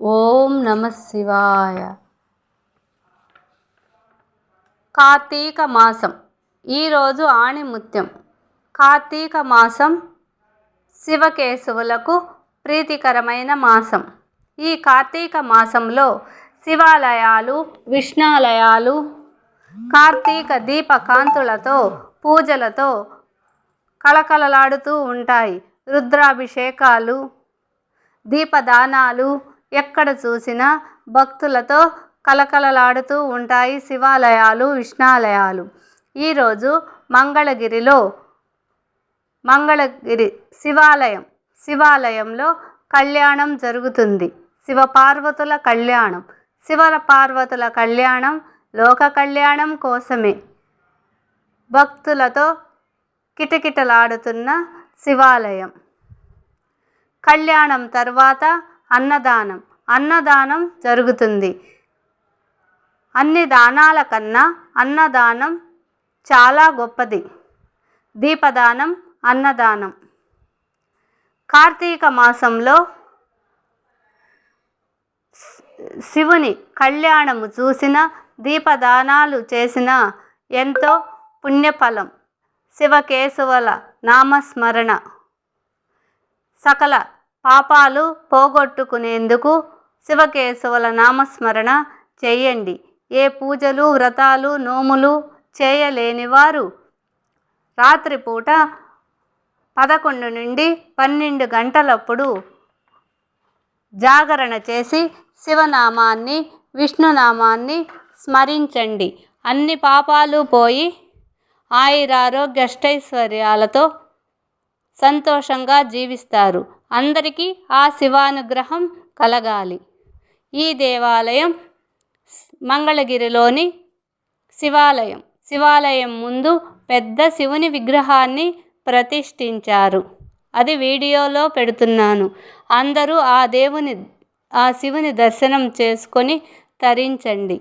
ఓం నమ శివాయ. కార్తీక మాసం ఈరోజు ఆణిముత్యం. కార్తీక మాసం శివకేశవులకు ప్రీతికరమైన మాసం. ఈ కార్తీక మాసంలో శివాలయాలు విష్ణాలయాలు కార్తీక దీపకాంతులతో పూజలతో కళకళలాడుతూ ఉంటాయి. రుద్రాభిషేకాలు దీపదానాలు ఎక్కడ చూసినా భక్తులతో కలకలలాడుతూ ఉంటాయి శివాలయాలు విష్ణాలయాలు. ఈరోజు మంగళగిరిలో మంగళగిరి శివాలయం శివాలయంలో కళ్యాణం జరుగుతుంది. శివపార్వతుల కళ్యాణం. శివ పార్వతుల కళ్యాణం లోక కళ్యాణం కోసమే. భక్తులతో కిటకిటలాడుతున్న శివాలయం. కళ్యాణం తర్వాత అన్నదానం. అన్నదానం జరుగుతుంది. అన్ని దానాల కన్నా అన్నదానం చాలా గొప్పది. దీపదానం అన్నదానం. కార్తీక మాసంలో శివుని కళ్యాణము చూసిన దీపదానాలు చేసిన ఎంతో పుణ్యఫలం. శివకేశవుల నామస్మరణ. సకల పాపాలు పోగొట్టుకునేందుకు శివకేశవుల నామస్మరణ చేయండి. ఏ పూజలు వ్రతాలు నోములు చేయలేని వారు రాత్రిపూట పదకొండు నుండి పన్నెండు గంటలప్పుడు జాగరణ చేసి శివనామాన్ని విష్ణునామాన్ని స్మరించండి. అన్ని పాపాలు పోయి ఆయురారోగ్య అష్టైశ్వర్యాలతో సంతోషంగా జీవిస్తారు. అందరికీ ఆ శివానుగ్రహం కలగాలి. ఈ దేవాలయం మంగళగిరిలోని శివాలయం. శివాలయం ముందు పెద్ద శివుని విగ్రహాన్ని ప్రతిష్ఠించారు. అది వీడియోలో పెడుతున్నాను. అందరూ ఆ దేవుని ఆ శివుని దర్శనం చేసుకొని తరించండి.